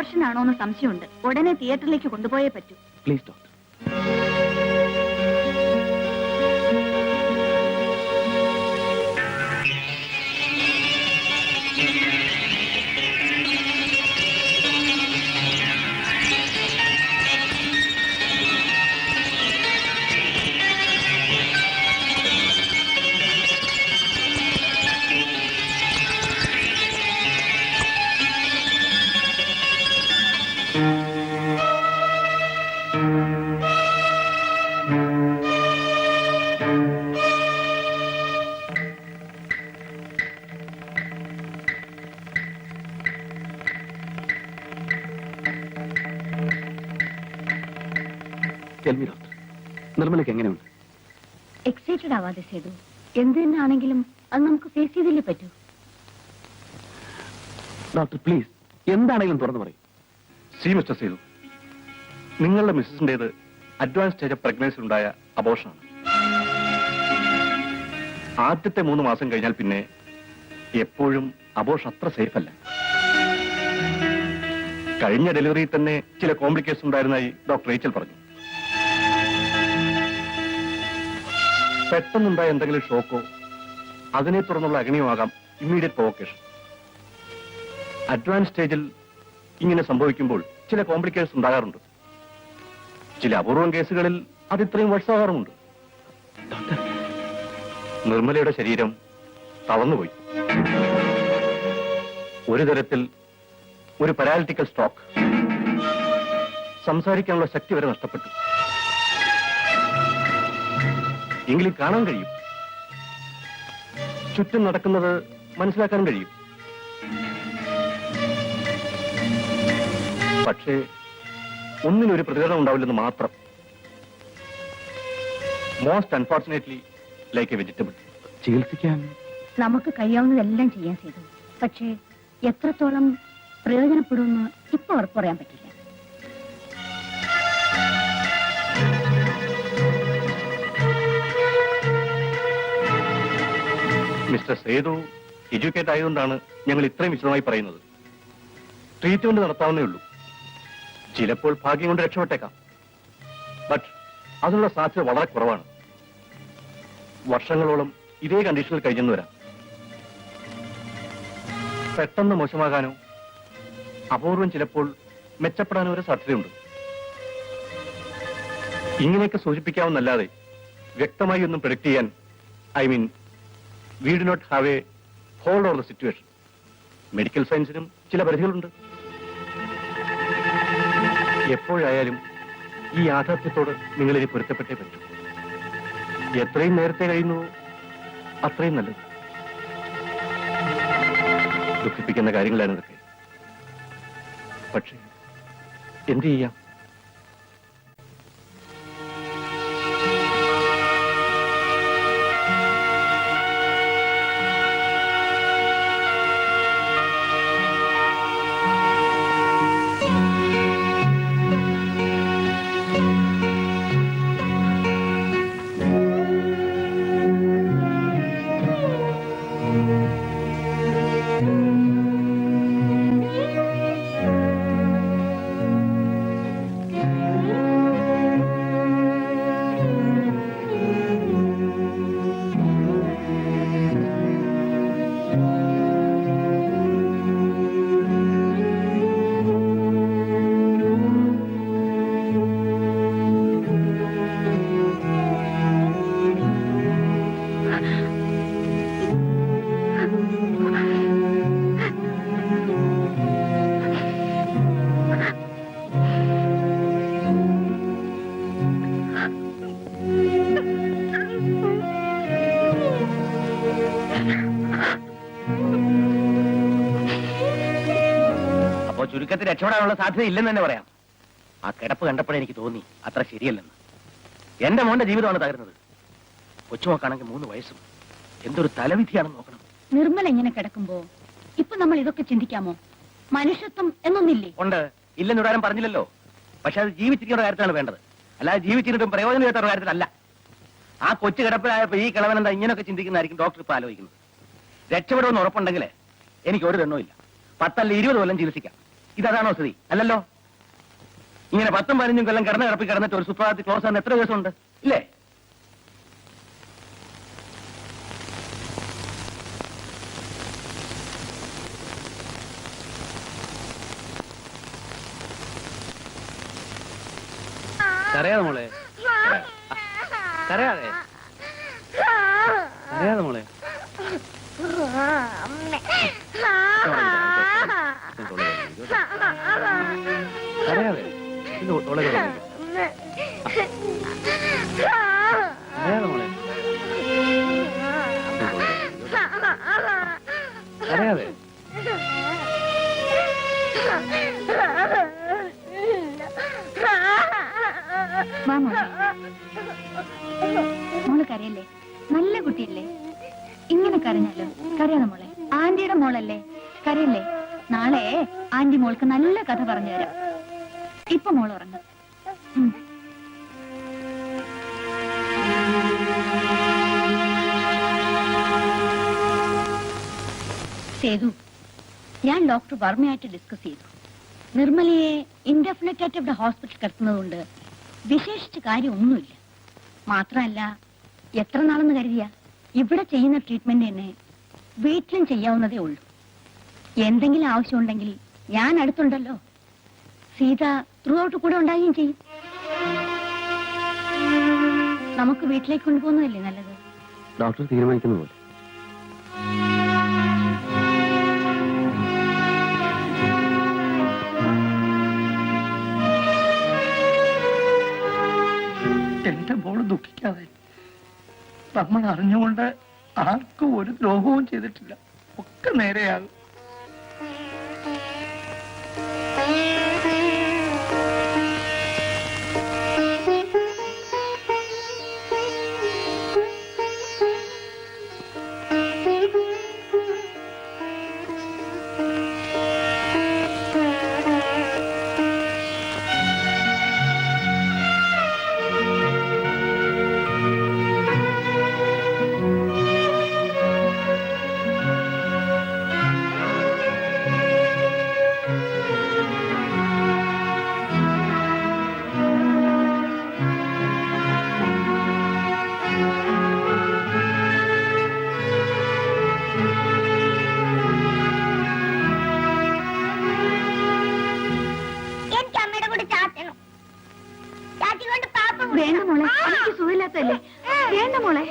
Abortion ആണോ എന്ന് സംശയമുണ്ട്. ഉടനെ തിയേറ്ററിലേക്ക് കൊണ്ടുപോയേ പറ്റൂ. Please doctor tell me doctor നിർമ്മലയ്ക്ക് എങ്ങനെയുണ്ട്? എക്സൈറ്റഡ് ആവാതെ സേതു എന്ത് തന്നെ ആണെങ്കിലും അത് നമുക്ക് ഫേസ് ചെയ്തില്ലേ പറ്റൂ? ഡോക്ടർ പ്ലീസ് എന്താണെങ്കിലും തുറന്നു പറയും. സി മിസ്റ്റർ സേതു നിങ്ങളുടെ മിസ്സസിന്റേത് അഡ്വാൻസ് സ്റ്റേജ് ഓഫ് പ്രഗ്നൻസി ഉണ്ടായ അബോഷനാണ് ആദ്യത്തെ മൂന്ന് മാസം കഴിഞ്ഞാൽ പിന്നെ എപ്പോഴും അബോഷൻ അത്ര സേഫ് അല്ല. കഴിഞ്ഞ ഡെലിവറിയിൽ തന്നെ ചില കോംപ്ലിക്കേഷൻ ഉണ്ടായിരുന്നായി ഡോക്ടർ റേച്ചൽ പറഞ്ഞു. പെട്ടെന്നുണ്ടായ എന്തെങ്കിലും ഷോക്കോ? അതിനെ തുടർന്നുള്ള അഗ്നിയുമാകാം ഇമ്മീഡിയറ്റ് പ്രൊവക്കേഷൻ അഡ്വാൻസ് സ്റ്റേജിൽ ഇങ്ങനെ സംഭവിക്കുമ്പോൾ ചില കോംപ്ലിക്കേഷൻസ് ഉണ്ടാകാറുണ്ട്. ചില അപൂർവം കേസുകളിൽ അത് ഇത്രയും വർഷമാകാറുമുണ്ട് നിർമ്മലയുടെ ശരീരം തളർന്നുപോയി. ഒരു തരത്തിൽ ഒരു പരാലിറ്റിക്കൽ സ്ട്രോക്ക് സംസാരിക്കാനുള്ള ശക്തി വരെ നഷ്ടപ്പെട്ടു. എങ്കിലും കാണാൻ കഴിയും. ചുറ്റും നടക്കുന്നത് മനസ്സിലാക്കാൻ കഴിയും. പക്ഷേ ഒന്നിനൊരു പ്രതികരണം ഉണ്ടാവില്ലെന്ന് മാത്രം. Most unfortunately like a vegetable ചികിത്സിക്കാൻ. നമുക്ക് കഴിയാവുന്നതെല്ലാം ചെയ്യാൻ ചെയ്തു പക്ഷേ എത്രത്തോളം പ്രയോജനപ്പെടുമെന്ന് ഇപ്പൊ ഉറപ്പ് പറയാൻ പറ്റില്ല. മിസ്റ്റർ സേതു എഡ്യൂക്കേറ്റ് ആയതുകൊണ്ടാണ് ഞങ്ങൾ ഇത്രയും വിശദമായി പറയുന്നത്. ട്രീറ്റ്മെന്റ് നടത്താവുന്നേ ഉള്ളൂ. ചിലപ്പോൾ ഭാഗ്യം കൊണ്ട് രക്ഷപ്പെട്ടേക്കാം. ബട്ട് അതിനുള്ള സാധ്യത വളരെ കുറവാണ്. വർഷങ്ങളോളം ഇതേ കണ്ടീഷനിൽ കഴിഞ്ഞെന്ന് വരാം. പെട്ടെന്ന് മോശമാകാനോ അപൂർവം ചിലപ്പോൾ മെച്ചപ്പെടാനോ ഒരു സാധ്യതയുണ്ട്. ഇങ്ങനെയൊക്കെ സൂചിപ്പിക്കാവുന്നല്ലാതെ വ്യക്തമായി ഒന്നും പ്രൊഡക്റ്റ് ചെയ്യാൻ I mean we do not have a hold over the situation medical സയൻസിനും ചില പരിധികളുണ്ട്. എപ്പോഴായാലും ഈ യാഥാർത്ഥ്യത്തോട് നിങ്ങളിനി പൊരുത്തപ്പെട്ടേ പറ്റൂ. എത്രയും നേരത്തെ കഴിയുന്നു അത്രയും നല്ലത്. ദുഃഖിപ്പിക്കുന്ന കാര്യങ്ങളാണ് ഇതൊക്കെ. പക്ഷേ എന്ത് ചെയ്യാം? രക്ഷപ്പെടാനുള്ള സാധ്യത ഇല്ലെന്ന് തന്നെ പറയാം. ആ കിടപ്പ് കണ്ടപ്പോഴേ എനിക്ക് തോന്നി അത്ര ശരിയല്ലെന്ന്. എന്റെ മോന്റെ ജീവിതമാണ് തകരുന്നത്. കൊച്ചുമോക്കാണെങ്കിൽ മൂന്ന് വയസ്സും. എന്തൊരു തലവിധിയാണെന്ന് നോക്കണം. നിർമ്മല എങ്ങനെ കിടക്കുമ്പോ ഇപ്പൊ നമ്മൾ ഇതൊക്കെ ചിന്തിക്കാമോ? മനുഷ്യത്വം എന്നൊന്നില്ലേ? ഉണ്ട്. ഇല്ലെന്ന് ഇടാനും പറഞ്ഞില്ലല്ലോ. പക്ഷെ അത് ജീവിച്ചിരിക്കുന്ന കാര്യത്തിലാണ് വേണ്ടത്. അല്ലാതെ ജീവിച്ചിരുന്നിട്ടും പ്രയോജനം ചെയ്യാത്ത കാര്യത്തിലല്ല. ആ കൊച്ചു കിടപ്പിലായപ്പോ ഈ കിളവൻ എന്താ ഇങ്ങനെയൊക്കെ ചിന്തിക്കുന്നതായിരിക്കും ഡോക്ടർ ഇപ്പൊ ആലോചിക്കുന്നത്. രക്ഷപ്പെടുമെന്ന് ഉറപ്പുണ്ടെങ്കിൽ എനിക്ക് ഒരു ദണ്ണവും പത്തല്ല ഇരുപത് കൊല്ലം ചികിത്സിക്കാം. ഇതാണോ സ്ഥിതി? അല്ലല്ലോ? ഇങ്ങനെ പത്തും പതിനഞ്ചും കൊല്ലം കിടന്ന് കിടപ്പി കിടന്നിട്ട് ഒരു സുപ്രഭാതത്തിൽ ക്ലോസ് ആകുന്ന എത്ര ദിവസമുണ്ട്? ഇല്ലേ? കരയാതെ മോളെ. കരയാതെ. കരയാതെ മോളെ. ഓളെ കരയാതെ മോളെ മോളെ മോൾ കരയല്ലേ? നല്ല കുട്ടിയല്ലേ? ഇങ്ങനെ കരഞ്ഞാലോ? കരയാതെ മോളെ. ആന്റിയുടെ മോളല്ലേ? കരയല്ലേ? നാളെ ആന്റി മോൾക്ക് നല്ല കഥ പറഞ്ഞു തരാം. ഇപ്പൊ മോൾ ഉറങ്ങും. സേതു ഞാൻ ഡോക്ടർ വർമ്മയായിട്ട് ഡിസ്കസ് ചെയ്തു. നിർമ്മലയെ ഇൻഡെഫിനറ്റ് ആയിട്ട് ഇവിടെ ഹോസ്പിറ്റലിൽ കിടത്തുന്നതുകൊണ്ട് വിശേഷിച്ച് കാര്യമൊന്നുമില്ല. മാത്രമല്ല എത്ര നാളെന്ന് കരുതിയ? ഇവിടെ ചെയ്യുന്ന ട്രീറ്റ്മെന്റ് തന്നെ വീട്ടിലും ചെയ്യാവുന്നതേ ഉള്ളൂ. എന്തെങ്കിലും ആവശ്യമുണ്ടെങ്കിൽ ഞാൻ അടുത്തുണ്ടല്ലോ. സീത ത്രൂ ഔട്ട് കൂടെ ഉണ്ടാകുകയും ചെയ്യും. നമുക്ക് വീട്ടിലേക്ക് കൊണ്ടുപോകുന്നതല്ലേ നല്ലത്? ഡോക്ടർ തീരുമാനിക്കുന്ന പോലെ. എന്റെ മോൾ ദുഃഖിക്കാതെ നമ്മൾ അറിഞ്ഞുകൊണ്ട് ആർക്കും ഒരു ദ്രോഹവും ചെയ്തിട്ടില്ല. ഒക്കെ നേരെയാകും. വേണ്ട മോളെ. എനിക്ക് സുഖമില്ലാത്തല്ലേ വേണ്ട മോളെ.